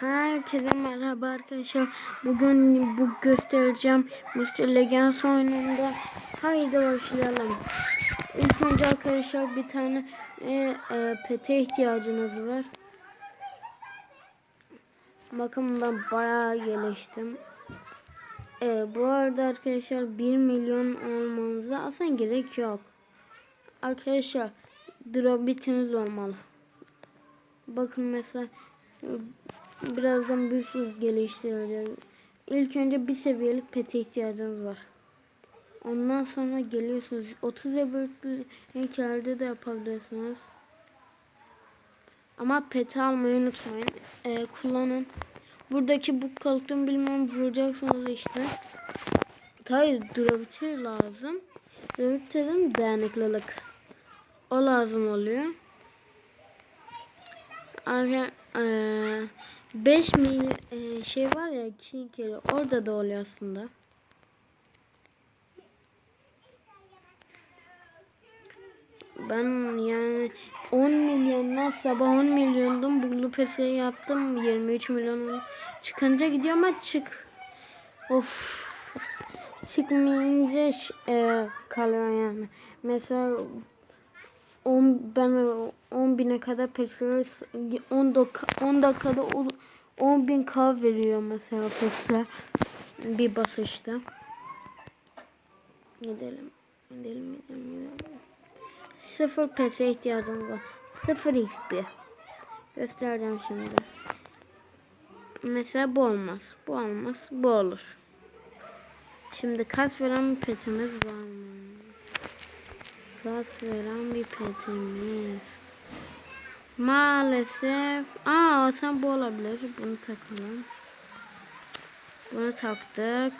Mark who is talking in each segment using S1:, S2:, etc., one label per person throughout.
S1: Herkese merhaba arkadaşlar. Bugün bu göstereceğim. Mr. Legends oyununda. Haydi başlayalım. İlk önce arkadaşlar bir tane e, e, pete ihtiyacınız var. Bakın ben bayağı geliştim. E, bu arada arkadaşlar 1 milyon olmanıza aslında gerek yok. Arkadaşlar dropbitiniz olmalı. Bakın mesela birazdan bir sürü geliştireceğiz. İlk önce bir seviyelik pete ihtiyacınız var. Ondan sonra geliyorsunuz. 30 seviyelik elde de yapabilirsiniz. Ama peti almayı unutmayın. Ee, kullanın. Buradaki bu kalıptan bilmem vuracaksınız işte. Hayır durabilir lazım. Durabilirim dayanıklılık. O lazım oluyor. Arka, e, 5 mil e, şey var ya iki kere orada da oluyor aslında. Ben yani 10 milyondan sabah 10 milyondum. Buglu pesi yaptım. 23 milyon çıkınca gidiyor ama çık. Of. Çıkmayınca e, kalıyor yani. Mesela 10 ben 10 bine kadar petrol 10 dakika 10 dakikada 10 bin k veriyor mesela petrol bir basışta. Gidelim. Gidelim gidelim gidelim. Sıfır pese ihtiyacımız var. Sıfır XP. Göstereceğim şimdi. Mesela bu olmaz. Bu olmaz. Bu olur. Şimdi kaç veren petimiz var mı? Kaç veren bir petimiz. Maalesef. Aa sen bu olabilir. Bunu takalım. Bunu taktık.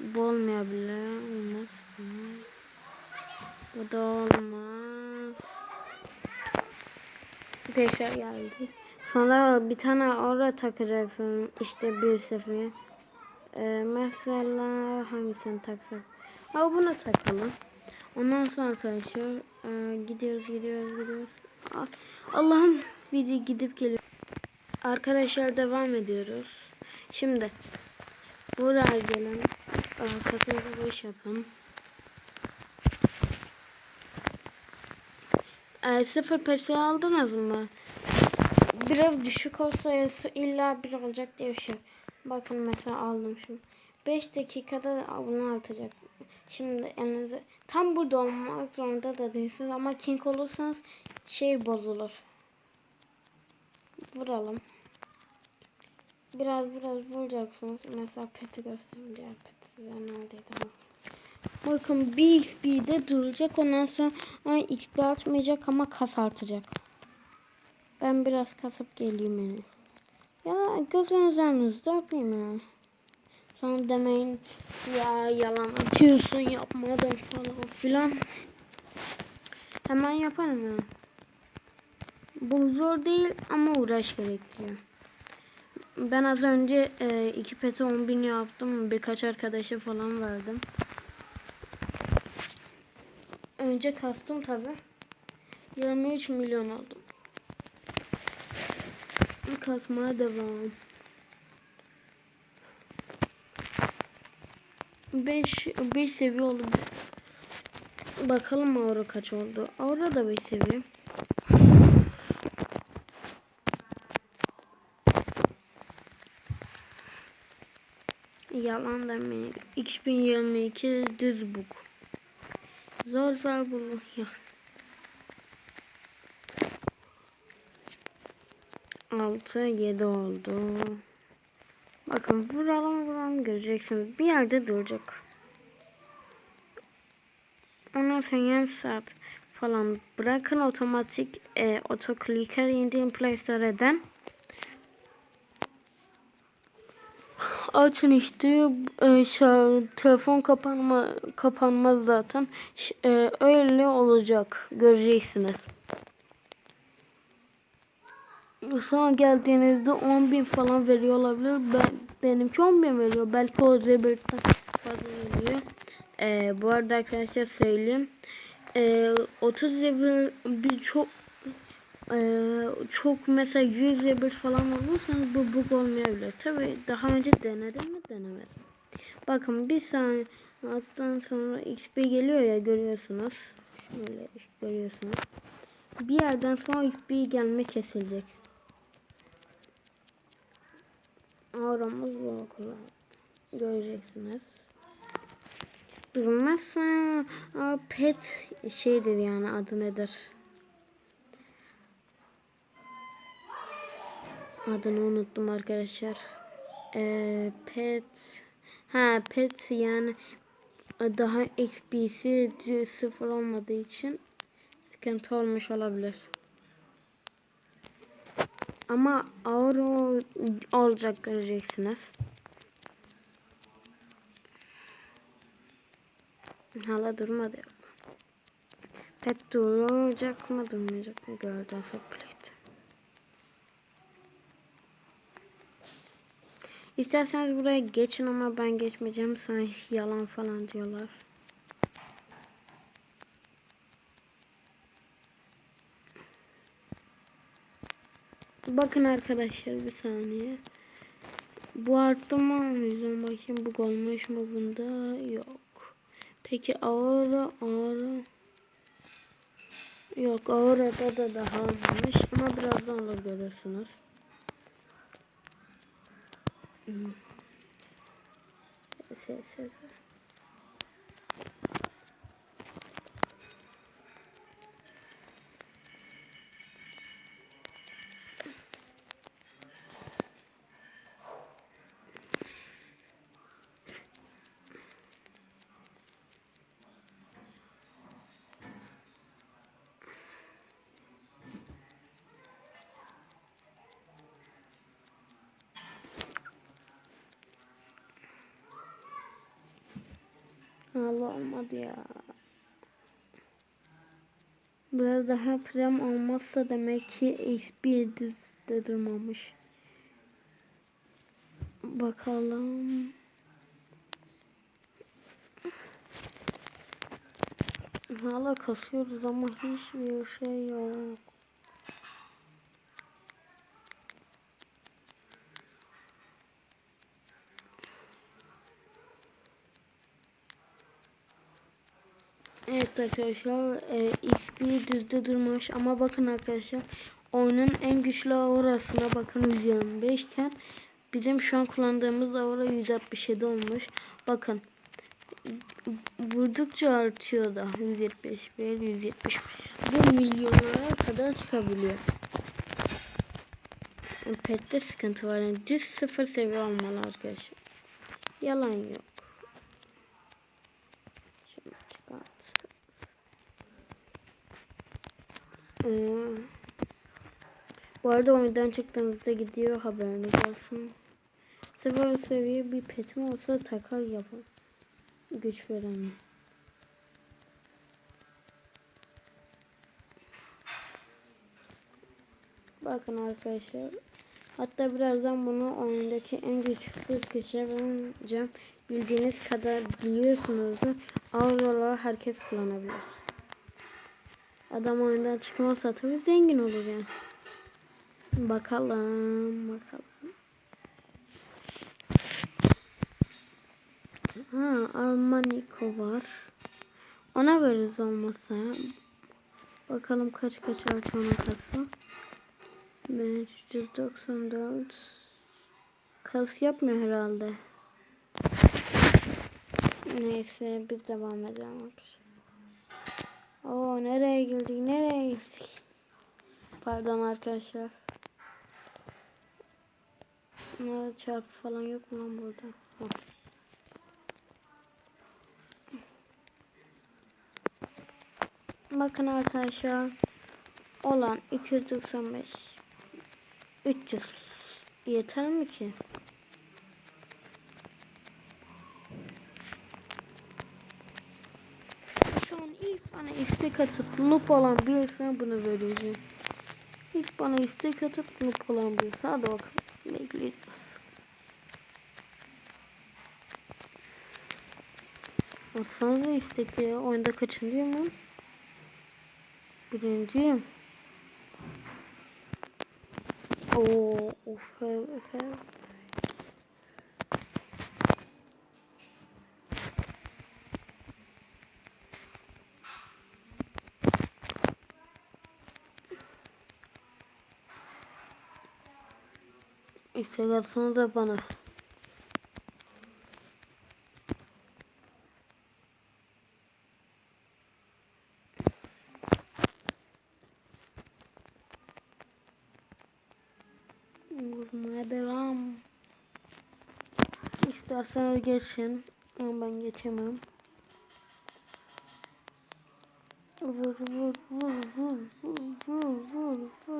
S1: Bu olmayabilir. Olmaz. Bu da olmaz. Arkadaşlar geldi. Sonra bir tane oraya takacaksın. İşte bir sefer. Ee, mesela hangisini taksak? Ama bunu takalım. Ondan sonra arkadaşlar e, gidiyoruz gidiyoruz gidiyoruz. Ah, Allah'ım video gidip geliyor. Arkadaşlar devam ediyoruz. Şimdi buraya gelin. Kafanızı boş yapın. E, sıfır pesi aldınız mı? Biraz düşük olsa illa bir olacak diye bir şey. Bakın mesela aldım şimdi. 5 dakikada bunu atacak. Şimdi elinize tam burada olmak zorunda da değilsiniz ama king olursanız şey bozulur. Vuralım. Biraz biraz vuracaksınız. Mesela peti göstereyim. Diğer peti neredeydi ama. Bakın bir XP'de duracak. Ondan sonra XP atmayacak ama kas artacak. Ben biraz kasıp geleyim en Ya gözünüz önünüzde yapayım ya. Sonra demeyin ya yalan atıyorsun yapmadan falan filan. Hemen yaparım ya. Bu zor değil ama uğraş gerektiriyor. Ben az önce e, iki pete 10 bin yaptım. Birkaç arkadaşa falan verdim. Önce kastım tabi. 23 milyon oldum. Kasmaya devam. 5 5 seviye oldu. Bakalım aura kaç oldu. Aura da 5 seviye. Yalan demeyin. 2022 düz buk. Zor zor bulu ya. Altı yedi oldu. Bakın vuralım vuralım göreceksiniz. Bir yerde duracak. Ondan sonra yarım saat falan bırakın otomatik e, otokliker indirin Play Store'den. Açın işte e, şey, telefon kapanma kapanmaz zaten. E, öyle olacak. Göreceksiniz. Sonra geldiğinizde 10.000 falan veriyor olabilir. Ben, benimki 10.000 veriyor. Belki o Zebir'den fazla veriyor. Ee, bu arada arkadaşlar söyleyeyim. Ee, 30 Zebir bir çok Ee, çok mesela 100 bir falan olursanız bu bug olmayabilir. Tabi daha önce denedim mi denemedim. Bakın bir saniye alttan sonra XP geliyor ya görüyorsunuz. Şöyle görüyorsunuz. Bir yerden sonra XP gelme kesilecek. Auramız bu okula. Göreceksiniz. Durmazsa pet şeydir yani adı nedir? Adını unuttum arkadaşlar. Ee, pet ha pet yani daha XP'si sıfır olmadığı için sıkıntı olmuş olabilir. Ama ağır olacak göreceksiniz. Hala durmadı. Pet duracak mı durmayacak mı göreceğiz hep birlikte. İsterseniz buraya geçin ama ben geçmeyeceğim. Sana yalan falan diyorlar. Bakın arkadaşlar bir saniye. Bu arttı mı? Yüzden bakayım bu olmuş mu bunda? Yok. Peki aura aura Yok aurada da daha olmamış ama birazdan olur görürsünüz. Ses ses. Allah olmadı ya. Biraz daha prem olmazsa demek ki XP de durmamış. Bakalım. Hala kasıyoruz ama hiçbir şey yok. Evet arkadaşlar e, XP düzde durmuş ama bakın arkadaşlar oyunun en güçlü aurasına bakın 125 iken bizim şu an kullandığımız aura 167 olmuş. Bakın vurdukça artıyor da 175 175 bu milyonlara kadar çıkabiliyor. Pet'te sıkıntı var yani düz sıfır seviye olmalı arkadaşlar. Yalan yok. Hmm. Bu arada oyundan çıktığınızda gidiyor haberiniz olsun. Sıfır seviye bir petim olsa takar yapar. Güç veren. Bakın arkadaşlar. Hatta birazdan bunu oyundaki en güçlü geçireceğim. Bildiğiniz kadar biliyorsunuzdur. Auralar herkes kullanabilir. Adam oyundan çıkmazsa tabii zengin olur yani. Bakalım, bakalım. Ha, Armanico var. Ona veririz olmazsa ya. Bakalım kaç kaç artı ona kasa. 594 Kas yapmıyor herhalde. Neyse biz devam edelim arkadaşlar. Oo nereye girdik? Nereye gittik? Pardon arkadaşlar. Ne çarp falan yok mu lan burada? Ha. Bakın arkadaşlar. Olan 295 300 yeter mi ki? Bana istek atıp noob olan birisine bunu vereceğim. İlk bana istek atıp noob olan birisi. Hadi bakalım. Bekleyeceğiz. Atsanıza istekli. Oyunda kaçıncıyım ben? Birinciyim. Oo, of, of, of. Destek atsana da bana. Vurmaya devam. İsterseniz geçin. Ama ben geçemem. Vur vur vur vur vur vur vur vur.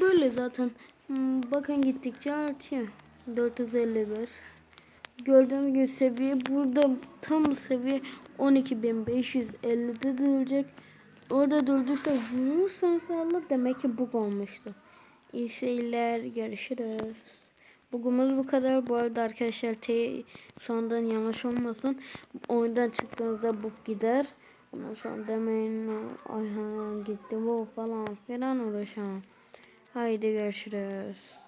S1: Böyle zaten. Hmm, Bakın gittikçe artıyor. 451. Gördüğüm gibi seviye burada tam seviye 12550'de duracak. Orada durduysa vurursan salla demek ki bug olmuştu. İyi seyirler. Görüşürüz. Bugümüz bu kadar. Bu arada arkadaşlar te sondan yanlış olmasın. Oyundan çıktığınızda bug gider. Ondan sonra demeyin ayhan gitti bu falan filan uğraşamam. Haydi görüşürüz.